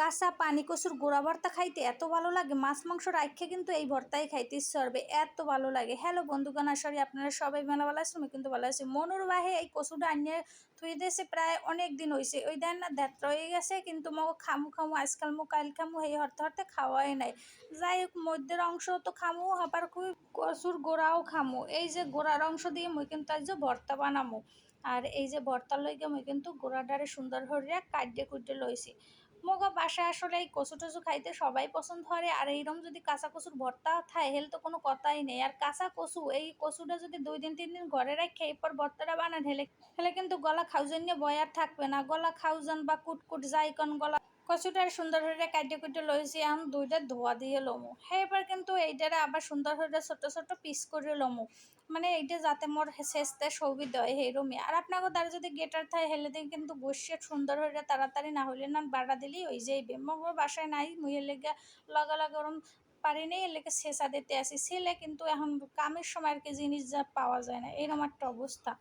কাঁচা পানি কচুর গোড়া ভর্তা খাইতে এত ভালো লাগে? মাছ, মাংস রাখে কিন্তু এই ভর্তাই খাইতে করবে। এত ভালো লাগে। হ্যালো বন্ধুগণ আশারি আপনারা সবাই মেলা ভালো আছেন কিন্তু ভালো আছি। মনুর বাহে এই কচুটা আনিয়ে থুই দিয়েছে, প্রায় অনেক দিন হয়েছে ওই দেন না দেখ রয়ে গেছে, কিন্তু মো খামু খামু, আজকাল মো কাল খামু এই হরতে হরতে খাওয়াই নাই। যাই হোক, মধ্যের অংশ তো খামু, আবার খুব কচুর গোড়াও খামু। এই যে গোড়ার অংশ দিয়ে মুই কিন্তু আজ ভর্তা বানামু। আর এই যে ভর্তা লইগে মুই কিন্তু গোড়াটারে সুন্দর হরিয়া কাটে কুটে লইছি। মগো বাসায় আসলে এই কচু টচু খাইতে সবাই পছন্দ করে। আর এইরকম যদি কাঁচা কচুর ভর্তা থাকে হেল তো কোনো কথাই নেই। আর কাঁচা কচু, এই কচুটা যদি দুই দিন, তিন দিন ঘরে রাখে এরপর ভর্তাটা বানান হেলে হেলে কিন্তু গলা খাউজন নিয়ে বয়ার থাকবে না। গলা খাউজন বা কুটকুট যাইকন গলা কচুটার সুন্দর হয়ে কাটে কুটে লইছি এখন দুইটা ধোয়া দিয়ে লমু। সেইবার কিন্তু এইটারে আবার সুন্দর হয়ে ছোট ছোট পিস করে লমু। মানে এইটা যাতে মোর শেষতে সুবিধা হয় সেইরমই আর আপনাকে দ্বারা যদি গেটার থাকে, হেলে দিন কিন্তু বসে সুন্দর হয়ে তাড়াতাড়ি না হইলে না বাড়া দিলেই হয়ে যাইবে। মগর বাসায় নাই, মুই লেগে লগা লগা ওরম পারি নেই এলাকে শেষা দিতে আসি। ছেলে কিন্তু এখন কামের সময় আর কি জিনিস যা পাওয়া যায় না। এরকম একটা অবস্থা।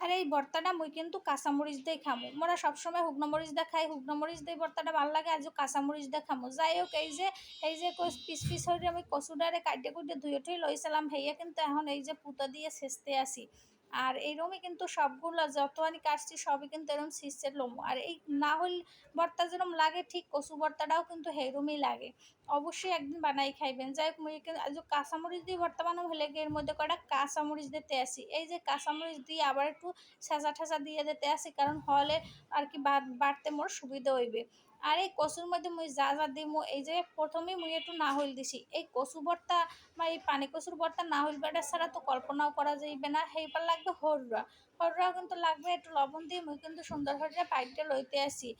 আর এই ভর্তাটা মুই কিন্তু কাঁচামরিচ দিয়ে খামো। মোরা সবসময় শুকনো মরিচ দিয়ে খাই, শুকনো মরিচ দিয়ে ভর্তাটা ভালো লাগে, আজও কাঁচামরিচ দিয়ে খামো। যাই হোক এই যে এই যে পিস পিস হয়ে আমি কচুডারে কাটে কুটে ধুয়ে টুয়ে লইছিলাম সেয়ে কিন্তু এখন এই যে পুতো দিয়ে চেষ্টে আসি আর এইরকমই কিন্তু সবগুলো যত আমি কাটছি সবই কিন্তু এরকম শীর্ষের লোম আর এই না হল ভর্তা যেরকম লাগে, ঠিক কচু ভর্তাটাও কিন্তু সেইরকমই লাগে। অবশ্যই একদিন বানাই খাইবেন। যাই হোক কাঁচামরিচ দিয়ে ভর্তা বানাবো, হলে এর মধ্যে কটা কাঁচামরিচ দিতে আসি। এই যে কাঁচামরিচ দিয়ে আবার একটু ছেঁচা ঠেঁচা দিয়ে দিতে আসি, কারণ হলে আর কি বাড়তে মোর সুবিধা হইবে। আর এই কচুর মধ্যে মুই যা যা দিমু, এই যে প্রথমেই মুই একটু না হইল দিছি। এই কচু ভর্তা বা এই পানি কচুর ভর্তা না হইল বেটা ছাড়া তো কল্পনাও করা যাইবে না। সেইবার লাগবে হররা হররাও কিন্তু লাগবে একটু লবণ দিয়ে মুই কিন্তু সুন্দর করে পাইপটা লইতে আসি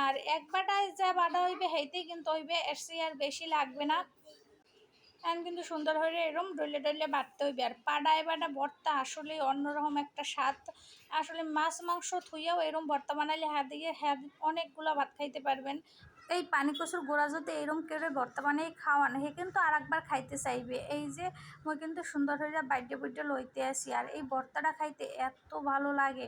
আর এক বাটায় যা বাটা হইবে, সেইতেই কিন্তু হইবে এর আর বেশি লাগবে না। এখন কিন্তু সুন্দর হয়ে এরম ডলে ডলে বাড়তে হইবে। আর পাড়ায় বাটা ভর্তা আসলে অন্যরকম একটা স্বাদ। আসলে মাছ, মাংস থুইয়াও এরম ভর্তা বানাইলে হ্যাঁ দিয়ে হ্যাঁ অনেকগুলো ভাত খাইতে পারবেন। এই পানি কচুর গোড়া যদি এরম করে বানিয়ে খাওয়ান হে কিন্তু আর একবার খাইতে চাইবে। এই যে মই কিন্তু সুন্দর হয়ে বাইটে বইটে লইতে আসি। আর এই ভর্তাটা খাইতে এত ভালো লাগে।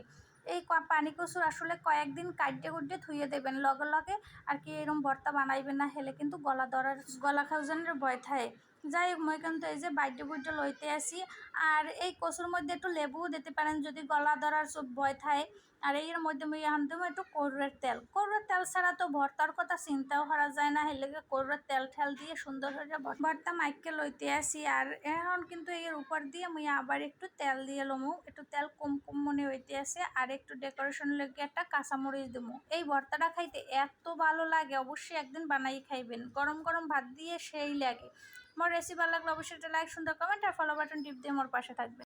এই পানি কচুর আসলে কয়েকদিন কাটতে কুটে থুয়ে দেবেন লগে লগে। আর কি এরম ভর্তা বানাইবেন না, হেলে কিন্তু গলা দরার গলা খাওয়ানোর ভয় থাকে। যাই হোক, মই কিন্তু এই যে বাইটে বুইটে লইতে আসি। আর এই কচুর মধ্যে একটু লেবুও দিতে পারেন, যদি গলা ধরার সব ভয় থাকে। আর এর মধ্যে মুই এখন দেবো একটু করুয়ের তেল। করুয়ের তেল ছাড়া তো ভর্তার কথা চিন্তাও করা যায় না। হেলেগে করুয়ের তেল ঠেল দিয়ে সুন্দর হয়ে ভর্তা। মাইককে লইতে আসি। আর এখন কিন্তু এর উপর দিয়ে মুই আবার একটু তেল দিয়ে লমু। একটু তেল কম কম মনে হইতে আসে। আর একটু ডেকোরেশন লেগে একটা কাঁচামরিচ দেবো। এই ভর্তাটা খাইতে এত ভালো লাগে, অবশ্যই একদিন বানাই খাইবেন। গরম গরম ভাত দিয়ে সেই লাগে। মোর রেসিপি ভালো লাগলে অবশ্যই একটা লাইক সুন্দর কমেন্ট আর ফলো বাটন টিপ দিয়ে মোর পাশে থাকবে